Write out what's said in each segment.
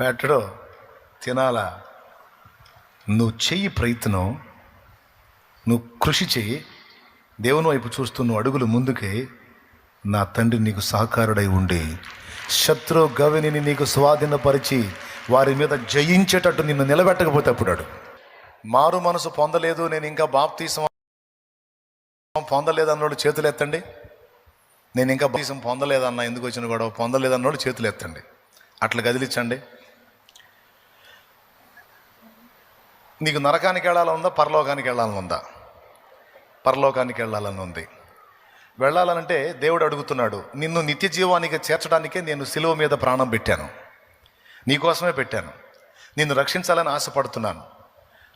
పెట్టడు తినాలా? నువ్వు చెయ్యి ప్రయత్నం నువ్వు కృషి చెయ్యి. దేవుని వైపు చూస్తూ నువ్వు అడుగులు ముందుకే నా తండ్రి నీకు సహకారుడై ఉండి శత్రు గవిని నీకు స్వాధీనపరిచి వారి మీద జయించేటట్టు నిన్ను నిలబెట్టకపోతే అప్పుడాడు మారు మనసు పొందలేదు నేను ఇంకా బాప్తీసం పొందలేదు అన్నోడు చేతులు ఎత్తండి. నేను ఇంకా బాప్తీసం పొందలేదన్న ఎందుకు వచ్చిన గొడవ? పొందలేదన్నోడు చేతులు ఎత్తండి. అట్లా గదిలించండి. నీకు నరకానికి వెళ్ళాలని ఉందా? పరలోకానికి వెళ్ళాలని ఉందా? పరలోకానికి వెళ్ళాలని ఉంది. వెళ్ళాలనంటే దేవుడు అడుగుతున్నాడు నిన్ను నిత్య జీవానికి చేర్చడానికే నేను సిలువ మీద ప్రాణం పెట్టాను. నీకోసమే పెట్టాను. నిన్ను రక్షించాలని ఆశపడుతున్నాను.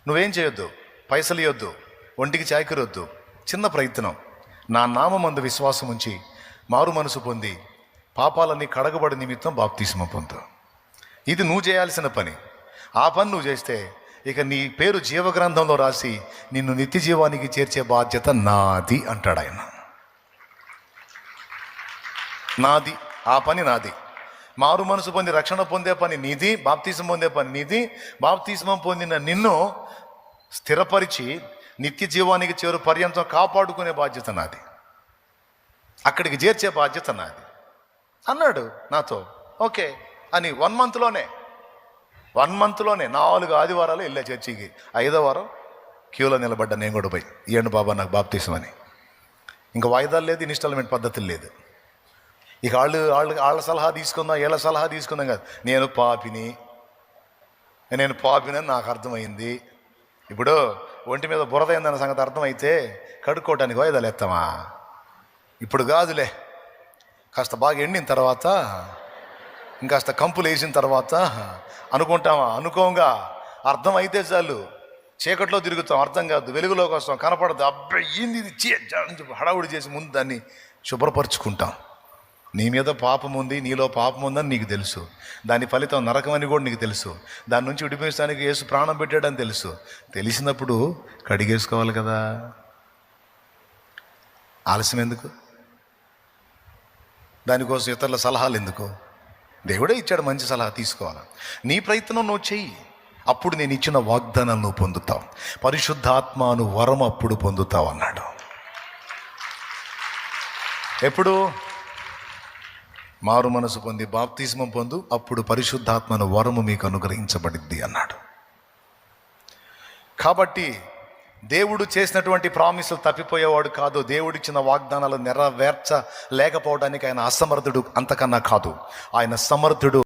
నువ్వేం చేయొద్దు? పైసలు ఇవ్వద్దు ఒంటికి చాకిరొద్దు. చిన్న ప్రయత్నం. నా నామందు విశ్వాసం ఉంచి మారు మనసు పొంది పాపాలన్నీ కడగబడి నిమిత్తం బాప్తీసమ పొందు. ఇది నువ్వు చేయాల్సిన పని. ఆ పని నువ్వు చేస్తే ఇక నీ పేరు జీవగ్రంథంలో రాసి నిన్ను నిత్య జీవానికి చేర్చే బాధ్యత నాది అంటాడు ఆయన. నాది ఆ పని నాది. మారు మనసు పొంది రక్షణ పొందే పని నీది బాప్తీసం పొందే పని నీది. బాప్తీసం పొందిన నిన్ను స్థిరపరిచి నిత్య జీవానికి చేరు పర్యంతం కాపాడుకునే బాధ్యత నాది. అక్కడికి చేర్చే బాధ్యత నాది. అన్నాడు నాతో. ఓకే. అని వన్ మంత్లోనే వన్ మంత్లోనే నాలుగు ఆదివారాలు వెళ్ళే చర్చికి. ఐదో వారం క్యూలో నిలబడ్డా నేను కూడా పోయి. ఇవ్వండి బాబా నాకు బాప్తీసమని ఇంకా వాయిదాలు లేదు ఇన్స్టాల్మెంట్ పద్ధతులు లేదు. ఇక వాళ్ళు వాళ్ళు వాళ్ళ సలహా తీసుకుందాం వీళ్ళ సలహా తీసుకుందాం కాదు. నేను పాపిని. నేను పాపిని అని నాకు అర్థమైంది. ఇప్పుడు ఒంటి మీద బురద అయిందన్న సంగతి అర్థమైతే కడుక్కోవటానికి వాయిదాలు ఎత్తామా? ఇప్పుడు కాదులే. కాస్త బాగా ఎండిన తర్వాత ఇంకాస్త కంపులు వేసిన తర్వాత అనుకుంటామా? అనుకోంగా అర్థమైతే చాలు. చీకట్లో తిరుగుతాం అర్థం కాదు. వెలుగులోకి వస్తాం కనపడదు. అబ్బాయింది ఇది? చీ హడావుడి చేసి ముందు దాన్ని శుభ్రపరుచుకుంటాం. నీ మీద పాపం ఉంది నీలో పాపం ఉందని నీకు తెలుసు. దాని ఫలితం నరకం అని కూడా నీకు తెలుసు. దాని నుంచి విడిపించడానికి యేసు ప్రాణం పెట్టాడని తెలుసు. తెలిసినప్పుడు కడిగేసుకోవాలి కదా. ఆలస్యం ఎందుకు? దానికోసం ఇతరుల సలహాలు ఎందుకు? దేవుడే ఇచ్చాడు మంచి సలహా తీసుకోవాలి? నీ ప్రయత్నం నువ్వు చెయ్యి. అప్పుడు నేను ఇచ్చిన వాగ్దానం నువ్వు పొందుతావు. పరిశుద్ధాత్మను వరం అప్పుడు పొందుతావు అన్నాడు. ఎప్పుడు? మారు మనసు పొంది బాప్తిస్మం పొందు అప్పుడు పరిశుద్ధాత్మను వరము మీకు అనుగ్రహించబడిద్ది అన్నాడు. కాబట్టి దేవుడు చేసినటువంటి ప్రామిసులు తప్పిపోయేవాడు కాదు. దేవుడిచ్చిన వాగ్దానాలు నెరవేర్చ లేకపోవడానికి ఆయన అసమర్థుడు అంతకన్నా కాదు. ఆయన సమర్థుడు